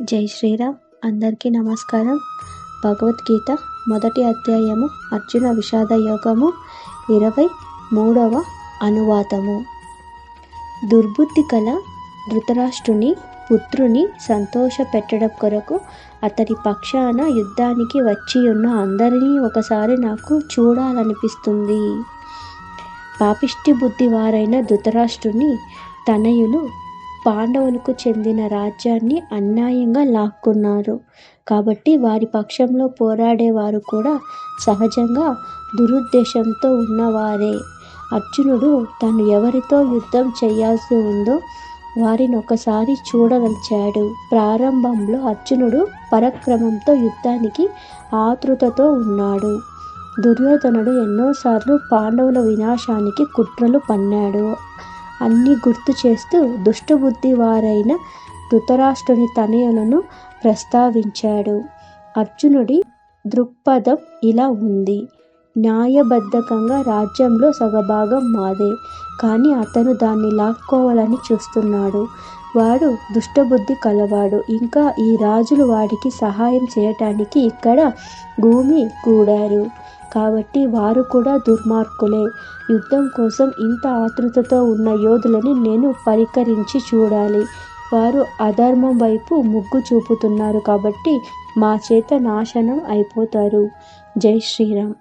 జై శ్రీరామ్. అందరికీ నమస్కారం. భగవద్గీత మొదటి అధ్యాయము అర్జున విషాద యోగము ఇరవై మూడవ అనువాదము. దుర్బుద్ధి కల ధృతరాష్ట్రుని పుత్రుని సంతోష పెట్టడం కొరకు అతడి పక్షాన యుద్ధానికి వచ్చి ఉన్న అందరినీ ఒకసారి నాకు చూడాలనిపిస్తుంది. పాపిష్టి బుద్ధి వారైన ధృతరాష్ట్రుని తనయులు పాండవులకు చెందిన రాజ్యాన్ని అన్యాయంగా లాక్కున్నారు. కాబట్టి వారి పక్షంలో పోరాడేవారు కూడా సహజంగా దురుద్దేశంతో ఉన్నవారే. అర్జునుడు తను ఎవరితో యుద్ధం చేయాల్సి ఉందో వారిని ఒకసారి చూడదలిచాడు ప్రారంభంలో అర్జునుడు పరక్రమంతో యుద్ధానికి ఆతృతతో ఉన్నాడు. దుర్యోధనుడు ఎన్నోసార్లు పాండవుల వినాశానికి కుట్రలు పన్నాడు. అన్నీ గుర్తు చేస్తూ దుష్టబుద్ధి వారైన ధృతరాష్ట్రుని తనయులను ప్రస్తావించాడు. అర్జునుడి దృక్పథం ఇలా ఉంది. న్యాయబద్ధకంగా రాజ్యంలో సగభాగం మాదే కానీ అతను దాన్ని లాక్కోవాలని చూస్తున్నాడు. వాడు దుష్టబుద్ధి కలవాడు. ఇంకా ఈ రాజులు వాడికి సహాయం చేయటానికి ఇక్కడ భూమి కూడారు. కాబట్టి వారు కూడా దుర్మార్గులే. యుద్ధం కోసం ఇంత ఆతృతతో ఉన్న యోధులని నేను పరికరించి చూడాలి. వారు అధర్మం వైపు ముగ్గు చూపుతున్నారు కాబట్టి మా చేత నాశనం అయిపోతారు. జై శ్రీరామ్.